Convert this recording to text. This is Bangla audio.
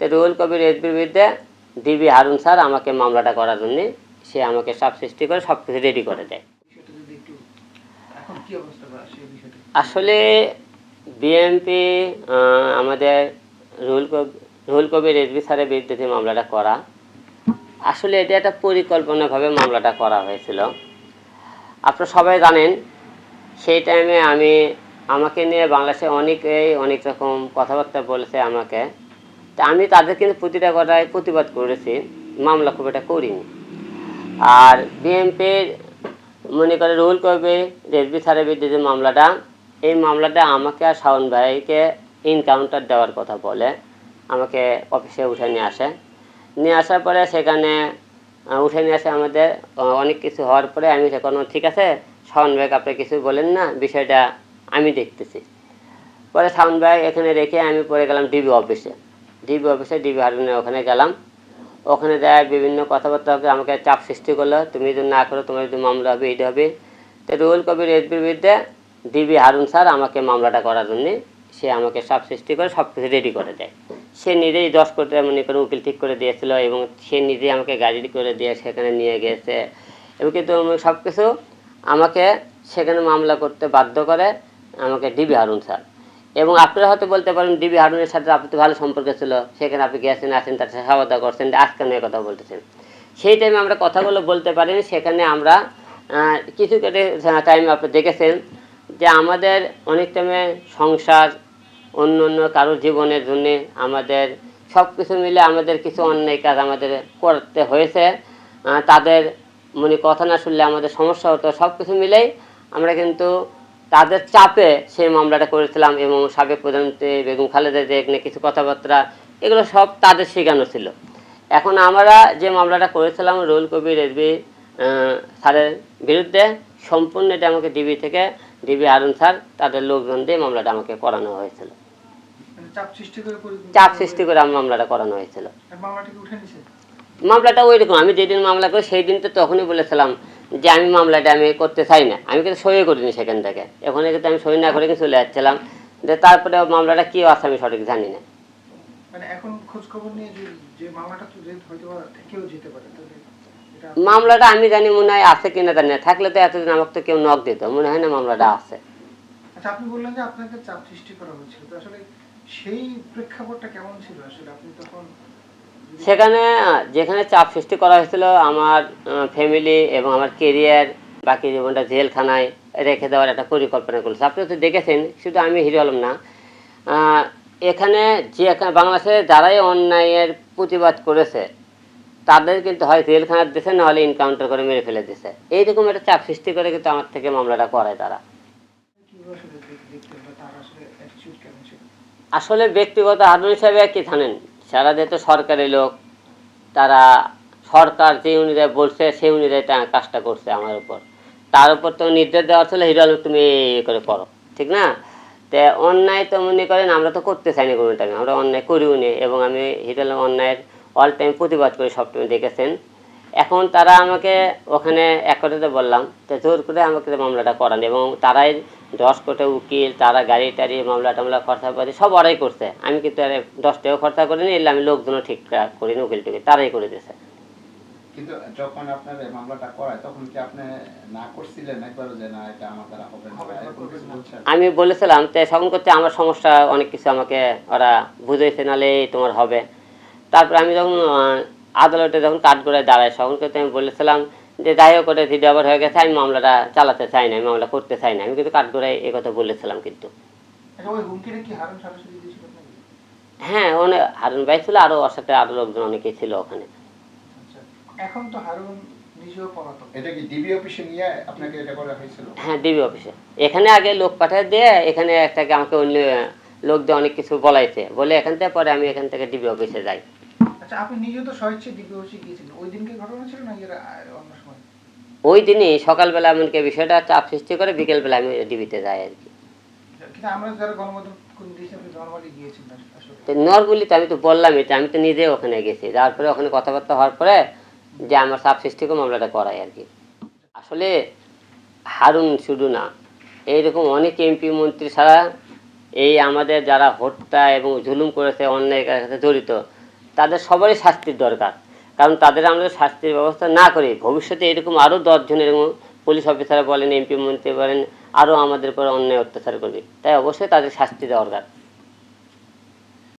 তো রুহুল কবির রেজবির বিরুদ্ধে ডিবি হারুন স্যার আমাকে মামলাটা করার জন্যে সে আমাকে সব সৃষ্টি করে সব কিছু রেডি করে দেয়। আসলে বিএনপি আমাদের রুহুল রুহুল কবির রেজবি স্যারের বিরুদ্ধে যে মামলাটা করা আসলে এটা একটা পরিকল্পনাভাবে মামলাটা করা হয়েছিল। আপনারা সবাই জানেন সেই টাইমে আমি আমাকে নিয়ে বাংলাদেশে অনেকেই অনেক রকম কথাবার্তা বলেছে আমাকে। তা আমি তাদের কিন্তু প্রতিটা কথায় প্রতিবাদ করেছি, মামলা খুব একটা করিনি। আর বিএনপির মনে করে রুহুল কবি রেজবি স্যারের বিরুদ্ধে যে মামলাটা, এই মামলাটা আমাকে আর শাওন ভাইকে ইনকাউন্টার দেওয়ার কথা বলে, আমাকে অফিসে উঠে নিয়ে আসে। নিয়ে আসার পরে সেখানে উঠে নিয়ে আসে আমাদের অনেক কিছু হওয়ার পরে আমি সেখানে ঠিক আছে, শাওন ভাইকে আপনি কিছু বলেন না, বিষয়টা আমি দেখতেছি। পরে শাওন ভাই এখানে রেখে আমি পরে গেলাম ডিবি অফিসে। ডিবি অফিসে ডিবি হারুনের ওখানে গেলাম। ওখানে দেয় বিভিন্ন কথাবার্তা আমাকে চাপ সৃষ্টি করল, তুমি যদি না করো, তোমার যদি মামলা হবে এটা হবে। তো রুহুল কবির রেজবির বিরুদ্ধে ডিবি হারুন স্যার আমাকে মামলাটা করার জন্য, সে আমাকে সব সৃষ্টি করে সব কিছু রেডি করে দেয়। সে নিজেই দশ কোটি মনে করে উকিল ঠিক করে দিয়েছিল এবং সে নিজেই আমাকে গাড়ি করে দিয়ে সেখানে নিয়ে গেছে। এবং কিন্তু সব কিছু আমাকে সেখানে মামলা করতে বাধ্য করে আমাকে ডিবি হারুন স্যার। এবং আপনারা হয়তো বলতে পারেন, ডিবি হারুনের সাথে আপনি ভালো সম্পর্ক ছিল, সেখানে আপনি গেছেন আসেন তার সাথে দাওয়া করছেন, আজকে নিয়ে কথা বলতেছেন সেই টাইমে আমরা কথাগুলো বলতে পারিনি সেখানে আমরা কিছু টাইমে আপনি দেখেছেন যে আমাদের অনেক টাইমে সংসার, অন্য অন্য কারোর জীবনের জন্য আমাদের সব কিছু মিলে আমাদের কিছু অন্যায় কাজ আমাদের করতে হয়েছে। তাদের মানে কথা না শুনলে আমাদের সমস্যা হতো সব কিছু মিলেই আমরা কিন্তু তাদের চাপে সেই মামলাটা করেছিলাম এবং সাবেক প্রধানমন্ত্রী বেগম খালেদা জিয়া নিয়ে কিছু কথাবার্তা এগুলো সব তাদের শেখানো ছিল। এখন আমরা যে মামলাটা করেছিলাম রুল কবির রেজবি স্যারের বিরুদ্ধে সম্পূর্ণ এটা আমাকে ডিবি থেকে ডিবি আরুন স্যার তাদের লোকজন দিয়ে মামলাটা আমাকে করানো হয়েছিল। চাপ সৃষ্টি করে আমার মামলাটা করানো হয়েছিল। মামলাটা ওই রকম আমি যেদিন মামলা করি সেই দিন তো তখনই বলেছিলাম যে আমি মামলাটা আমি করতে চাই না। আমি কিন্তু সই করিনি সেখান থেকে। এখন কিন্তু আমি সই না করে কিন্তু চলে যাচ্ছিলাম। যে তারপরে মামলাটা কী আছে আমি সঠিক জানি না। মানে মামলাটা আমি জানি মনে হয় আছে কিনা জানি না। থাকলে তো এতদিন আমাকে তো কেউ নক দিত। মনে হয় না মামলাটা আছে। আচ্ছা আপনি বললেন যে আপনাকে চাপ সৃষ্টি করা হয়েছিল। আসলে সেই প্রেক্ষাপটটা কেমন ছিল? আসলে আপনি তখন সেখানে যেখানে চাপ সৃষ্টি করা হয়েছিল আমার ফ্যামিলি এবং আমার কেরিয়ার বাকি জীবনটা জেলখানায় রেখে দেওয়ার একটা পরিকল্পনা করেছে। আপনি তো দেখেছেন শুধু আমি হিরো আলম না। এখানে যে এখানে বাংলাদেশে যারাই অন্যায়ের প্রতিবাদ করেছে তাদের কিন্তু হয় জেলখানার দিয়েছে নাহলে এনকাউন্টার করে মেরে ফেলে দিয়েছে এইরকম একটা চাপ সৃষ্টি করে কিন্তু আমার থেকে মামলাটা করায় তারা। আসলে ব্যক্তিগত হারুন হিসাবে কি জানেন সারা তো সরকারি লোক, তারা সরকার যে অনুযায়ী বলছে, সেই অনুযায়ী কাজটা করছে আমার উপর। তার উপর তো নির্দেশ দেওয়া ছিল হিরো আলম তুমি করে করো, ঠিক না? তে অন্যায় তো মনে করেন আমরা তো করতে চাইনি কোনো টাইমে আমরা অন্যায় করিও নি, এবং আমি হিরো আলম অন্যায়ের অল টাইম প্রতিবাদ করি সবসময় দেখেছেন। এখন তারা আমাকে ওখানে এক কথাতে বললাম তো জোর করে আমাকে মামলাটা করান এবং তারাই দশ কোটি উকিল তারা গাড়ি টাড়ি মামলা টামলা খরচা পাতি সব ওরাই করছে আমি কিন্তু আর দশ টাকাও খরচা করিনি এলে আমি লোকজনও ঠিকঠাক করিনি উকিল টুকিল তারাই করে দিয়েছে কিন্তু যখন আপনার মামলাটা করায় তখন কি আপনি না করছিলেন একবারও যে না এটা আমার দ্বারা হবে না হবে না, এরকম কিছু করবেন না। বলছেন? আমি বলেছিলাম তো তখন করতে আমার সমস্যা অনেক কিছু আমাকে ওরা বুঝেছে নালে তোমার হবে তারপর আমি যখন আদালতে যখন কাঠ করে দাঁড়াই তখন করতে আমি বলেছিলাম যে যাই হোক ওটা ভিডিও হয়ে গেছে আমি মামলাটা চালাতে চাই না আমি মামলা করতে চাই না। আমি কিন্তু কাঠ করে এই কথা বলেছিলাম কিন্তু। আচ্ছা হ্যাঁ অনেক হারুন ভাই ছিল আরও ওর সাথে আরও লোকজন অনেকেই ছিল ওখানে। আচ্ছা এখন তো হারুন এটা কি ডিবি অফিসে নিয়ে আপনাকে এটা করা হয়েছিল? হ্যাঁ ডিবি অফিসে। এখানে আগে লোক পাঠিয়ে দিয়ে এখানে একটাকে আমাকে অন্য লোক দিয়ে অনেক কিছু বলাইছে। বলে এখান থেকে পরে আমি এখান থেকে ডিবি অফিসে যাই। আচ্ছা আপনি নিজেও তো স্বেচ্ছায় ডিপিওসি গিয়েছিলেন ওই দিনকে ঘটনা ছিল না এর অন্য সময়? ওই দিনই সকালবেলা এমনকি বিষয়টা চাপ সৃষ্টি করে বিকেলবেলা আমি ডিবিতে যাই আর কি। কিন্তু আমরা যারা গণমাধ্যম নরগুলি তো আমি তো বললাম এটা আমি তো নিজে ওখানে গেছি। যাওয়ার পরে ওখানে কথাবার্তা হওয়ার পরে যে আমার চাপ সৃষ্টি করে মামলাটা করাই আর কি। আসলে হারুন শুধু না এইরকম অনেক এমপি মন্ত্রী ছাড়া এই আমাদের যারা হত্যা এবং জুলুম করেছে অন্যায়ের সাথে জড়িত তাদের সবারই শাস্তির দরকার। কারণ তাদের আমরা শাস্তির ব্যবস্থা না করে, ভবিষ্যতে এরকম আরও দশজন এরকম পুলিশ অফিসার বলেন, এমপি মন্ত্রী বলেন আরও আমাদের উপর অন্যায় অত্যাচার করবে। তাই অবশ্যই তাদের শাস্তি দরকার।